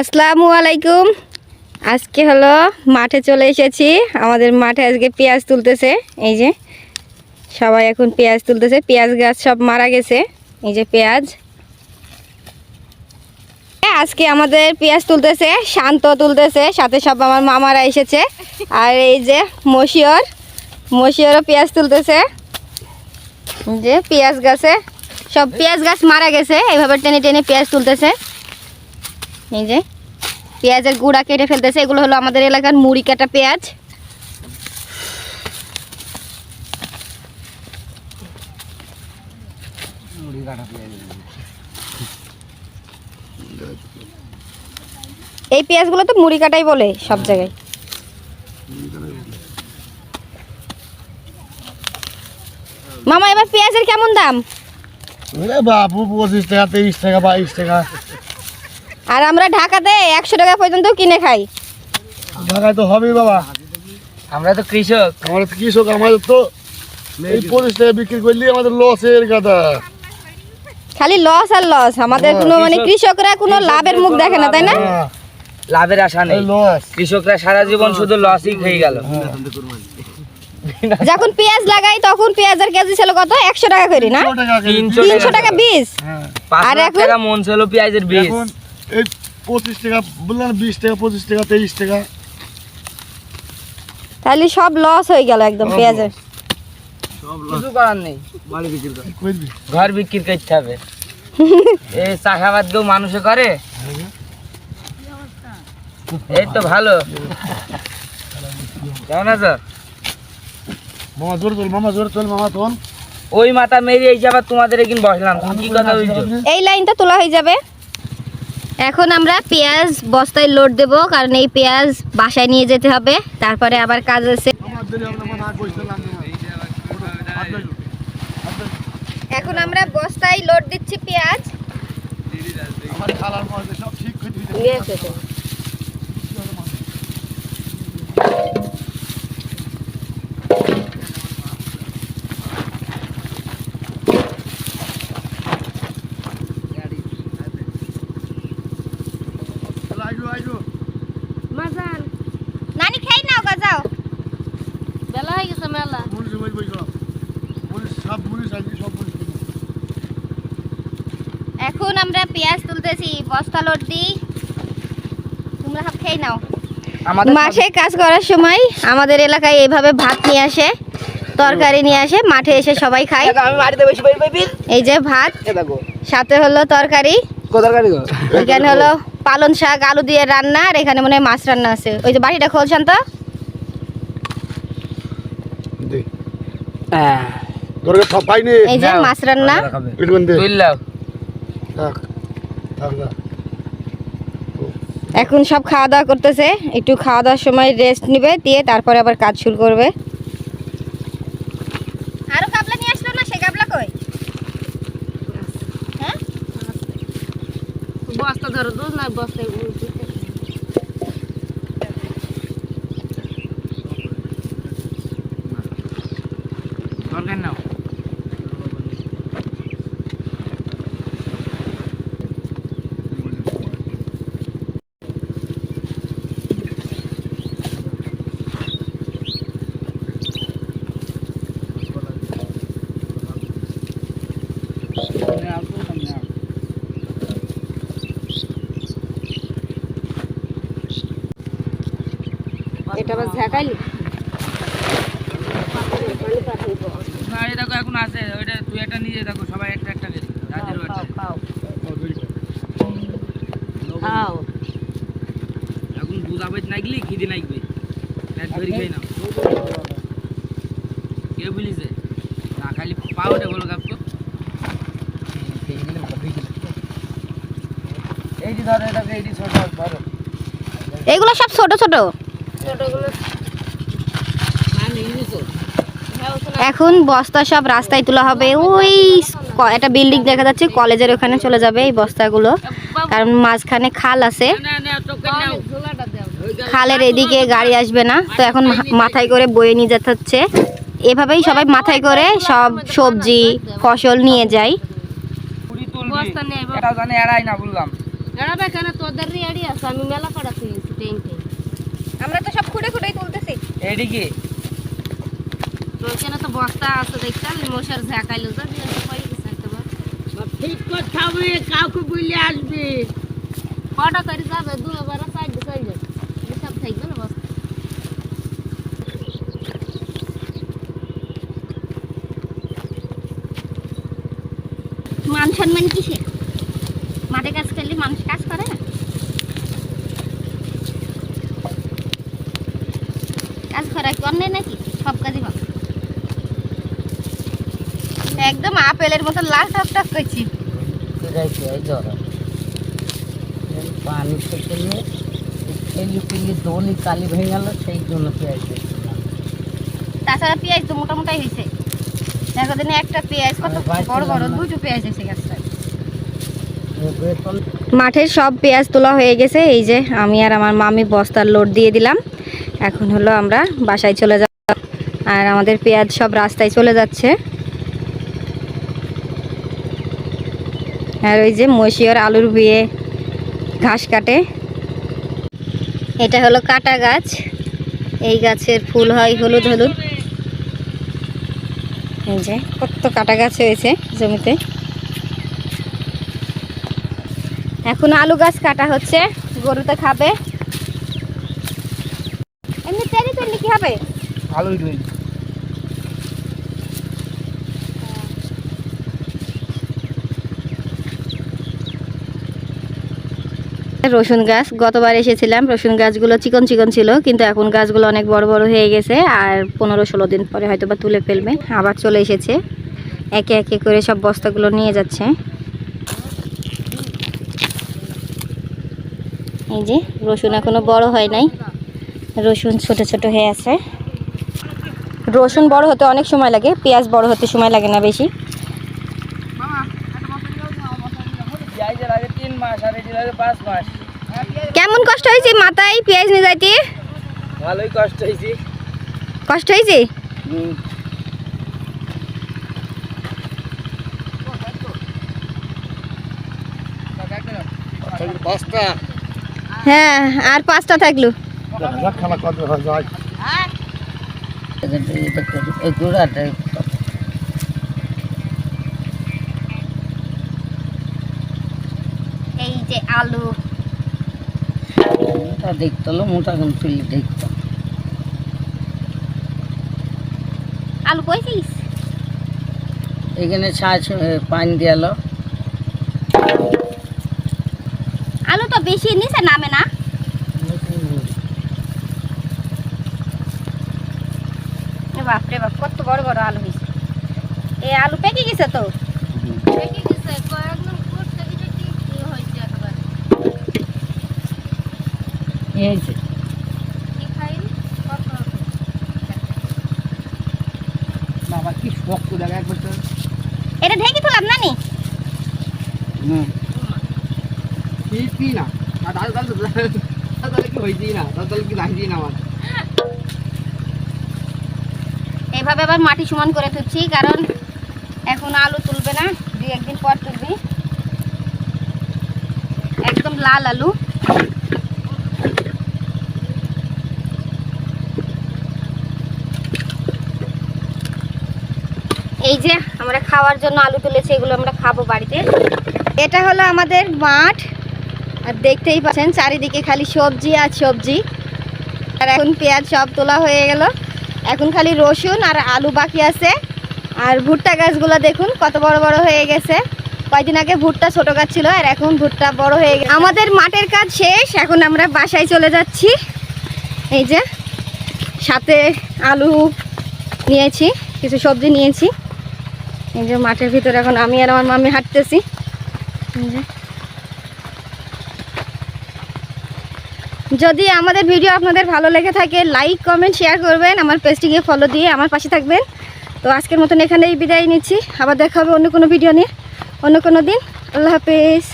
আসসালামু আলাইকুম। আজকে হলো মাঠে চলে এসেছি। আমাদের মাঠে আজকে পেঁয়াজ তুলতেছে। এই যে সবাই এখন পেঁয়াজ তুলতেছে। পেঁয়াজ গাছ সব মারা গেছে। এই যে পেঁয়াজ। আজকে আমাদের পেঁয়াজ তুলতেছে, শান্ত তুলতেছে। সাথে সব আমার মামারা এসেছে। আর এই যে মশিয়র মশিয়রও পেঁয়াজ তুলতেছে। যে পেঁয়াজ গাছে, সব পেঁয়াজ গাছ মারা গেছে। এইভাবে টেনে টেনে পেঁয়াজ তুলতেছে। এই যে পেঁয়াজের গুঁড়া কেটে ফেলতেছে। এগুলো হলো আমাদের এলাকার মুড়ি কাটা পেঁয়াজ। এই পেঁয়াজগুলো তো মুড়ি কাটাই বলে সব জায়গায়। মামা এবার পেঁয়াজের কেমন দাম? বাবু পঁচিশ টাকা তেইশ টাকা বাইশ টাকা। আর আমরা ঢাকাতে একশো টাকা পর্যন্ত কিনে খাই। ঢাকায় তো হবেই বাবা। আমরা তো কৃষক। আমাদের তো কৃষক আমাদের তো এই পঁচিশ টাকা বিক্রি করলে আমাদের লসের কথা খালি লস আর লস আমাদের কোনো মানে কৃষকরা কোনো লাভের মুখ দেখে না তাই না? হ্যাঁ, লাভের আশা নেই। কৃষকরা সারা জীবন শুধু লসই খেয়ে গেল। যখন পেঁয়াজ লাগাই তখন পেঁয়াজের কেজি ছিল কত? একশো টাকা করে না? তিনশো তিনশো টাকা বীজ। হ্যাঁ, আর এখন? মন ছিল পেঁয়াজের বীজ। এখন এই পঁচিশ টাকা বললাম বিশ টাকা পঁচিশ টাকা তেইশ টাকা। তাহলে সব লস হয়ে গেল একদম পেঁয়াজের। কিছু করার নেই। ঘর বিক্রি করতে হবে। এই চাষাবাদ কেউ মানুষে করে? এই তো ভালো। কেমন আছো? মামা জোর চল মামা জোর চল মামা তোল। ওই মাথা মেরে এই যাবার তোমাদের এখানে বসলাম। কি কথা বলছো? এই লাইনটা তোলা হয়ে যাবে। এখন আমরা পেঁয়াজ বস্তায় লোড দেব কারণ এই পেঁয়াজ বাসায় নিয়ে যেতে হবে। তারপরে আবার কাজ আছে। এখন আমরা বস্তায় লোড দিচ্ছি পেঁয়াজ আমার খালার মধ্যে সব ঠিক করে দিতে আইজো আইজো নানি খাই নাও গাজাও বেলা হয়ে গেছে মেলা পুলিশ বই বই সব পুলিশ সব পুলিশ আইজি সব পুলিশ এখন আমরা পেঁয়াজ তুলতেছি বস্তা লোড দিই তোমরা সব খেয়ে নাও। মাঠে কাজ করার সময় আমাদের এলাকায় এইভাবে ভাত নিয়ে আসে তরকারি নিয়ে আসে মাঠে এসে সবাই খায়। এই যে ভাত সাথে হলো তরকারি এখানে হলো পালন শাক আলু দিয়ে রান্না আর এখানে মনে হয় মাছ রান্না আছে। ওই যে বাটিটা খোল শান্ত। দে হ্যাঁ। পাইনি। এই যে মাছ রান্না। এখন সব খাওয়া দাওয়া করতেছে একটু খাওয়া দাওয়ার সময় রেস্ট নিবে দিয়ে তারপরে আবার কাজ শুরু করবে। আরও কাবলা নিয়ে আসলো না? সে গাবলা কই? হ্যাঁ বস্তা ধরো দুধ না বস্তায় উল্টে তরকারি নাও এটা আবার ঝাঁকাইলি না এই দেখো এখন আছে। ওইটা তুই একটা নিয়ে দেখো সবাই একটা একটা করে। যাদের বাড়িতে। খাও এখন দুধ আবেদ নাগলি খিদে নাগবে এক ধরি খেয়ে নাও। কে বলিছে? না খালি পাউডে বলো কাপকো এই যে ধরো এটাকে এই যে ছোট ধরো। এগুলো সব ছোট ছোট। এখন বস্তা সব রাস্তায় তোলা হবে। ওই ক- একটা বিল্ডিং দেখা যাচ্ছে কলেজের ওখানে চলে যাবে এই বস্তাগুলো। কারণ মাঝখানে খাল আছে। না না চোখে নাও ঝোলাটা দাও খালের এদিকে গাড়ি আসবে না। তো এখন মা- মাথায় করে বয়ে নিয়ে যেতে হচ্ছে। এভাবেই সবাই মাথায় করে সব সবজি ফসল নিয়ে যায়। বস্তা নিয়ে এটা জানে এড়াই না বললাম। বেড়াবে কেন? তোদের আছে। আমি মেলা পাড়া আমরা তো সব খুঁড়ে খুঁড়েই তুলতেছি। এদিকে তো ওখানে তো বস্তা আছে দেখতে মশার ঝাঁকাইলো গেছে ঠিক করতে হবে কাউকে বলে আসবে। কটা করে যাবে? দু এবার সাইড সাইড সব থাকবে না বস্তা। মান সম্মান কিসে মাঠে কাজ করলে মানুষ কাজ করে না কাজ করা নাকি? সব কাজই ভালো একদম আপেলের মতো লাল টক টক করছি পানি থেকে নিয়ে কালি ভেঙে গেল সেই জন্য পেঁয়াজ তাছাড়া পেঁয়াজ তো হয়েছে। দেখো দিনে একটা পেঁয়াজ কত আমি বাইরে বড় বড় ছিলাম না। দুটো পেঁয়াজ এসে গেছে। মাঠের সব পেঁয়াজ তোলা হয়ে গেছে এই যে আমি আর আমার মামি বস্তার লোড দিয়ে দিলাম। এখন হলো আমরা বাসায় চলে যাব। আর আমাদের পেঁয়াজ সব রাস্তায় চলে যাচ্ছে। আর ওই যে মশিয়র আলুর বিয়ে, ঘাস কাটে। এটা হলো কাটা গাছ। এই গাছের ফুল হয় হলুদ হলুদ। এই যে কত কাটা গাছ হয়েছে জমিতে। এখন আলু গাছ কাটা হচ্ছে গরুতে খাবে এমনি তেরি তেলি কি হবে আলু নেই রসুন গাছ, গতবার এসেছিলাম, রসুন গাছগুলো চিকন চিকন ছিল, কিন্তু এখন গাছগুলো অনেক বড় বড় হয়ে গেছে, আর পনেরো ষোলো দিন পরে হয়তো বা তুলে ফেলবে, আবার চলে এসেছে, একে একে করে সব বস্তাগুলো নিয়ে যাচ্ছে। এই যে, রসুন এখনও বড় হয় নাই, রসুন ছোট ছোট হয়ে আছে। রসুন বড় হতে অনেক সময় লাগে পেঁয়াজ বড় হতে সময় লাগে না বেশি। কেমন কষ্ট হয়েছে মাথায় পেঁয়াজ নিয়ে যাইতে ভালোই কষ্ট হয়েছে। কষ্ট হয়েছে? হ্যাঁ আর পাঁচটা থাকল। খানা কত হয় এটা করি এই গোড়াটা এই যে আলু। মোটা দেখতে হলো মোটা কোন তুলি দেখতাম আলু কইছিস এখানে ছাঁচ পানি দিয়ালো আলু তো বেশি নিচে নামে না। বাপরে বাপ কত বড় বড় আলু হয়েছে এই আলু পেকে গেছে তো? পেকে গেছে কয়েকদিন করতে গেছে কি হয়েছে একবার। কি কি বাবা কি শক্ত দেখা একবার তো। এটা ঢেকে তুলাম নানি? হুম। কি না? আর তাহলে কি হয়েছেই না? তাহলে কি লাগছেই না আমার? এইভাবে আবার মাটি সমান করে তুলছি, কারণ এখন আলু তুলবে না, দুই একদিন পর তুলবি। একদম লাল আলু। এই যে আমরা খাওয়ার জন্য আলু তুলেছি, এগুলো আমরা খাব বাড়িতে। এটা হলো আমাদের মাঠ। আর দেখতেই পাচ্ছেন, চারিদিকে খালি সবজি আর সবজি। আর এখন পেঁয়াজ সব তোলা হয়ে গেল। এখন খালি রসুন আর আলু বাকি আছে। আর ভুট্টা গাছগুলো দেখুন, কত বড় বড় হয়ে গেছে। কয়েকদিন আগে ভুট্টা ছোট গাছ ছিল, আর এখন ভুট্টা বড় হয়ে গেছে। আমাদের মাঠের কাজ শেষ, এখন আমরা বাসায় চলে যাচ্ছি। এই যে, সাথে আলু নিয়েছি, কিছু সবজি নিয়েছি। এই যে মাঠের ভিতরে এখন আমি আর আমার মামি হাঁটতেছি। এই যে। যদি আমাদের ভিডিও আপনাদের ভালো লেগে থাকে লাইক কমেন্ট শেয়ার করবেন। আমার পেস্টিংয়ে ফলো দিয়ে আমার পাশে থাকবেন। তো আজকের মতন এখানেই বিদায় নিচ্ছি। আবার দেখা হবে অন্য কোনো ভিডিও নিয়ে। অন্য কোনো দিন। আল্লাহ হাফেজ।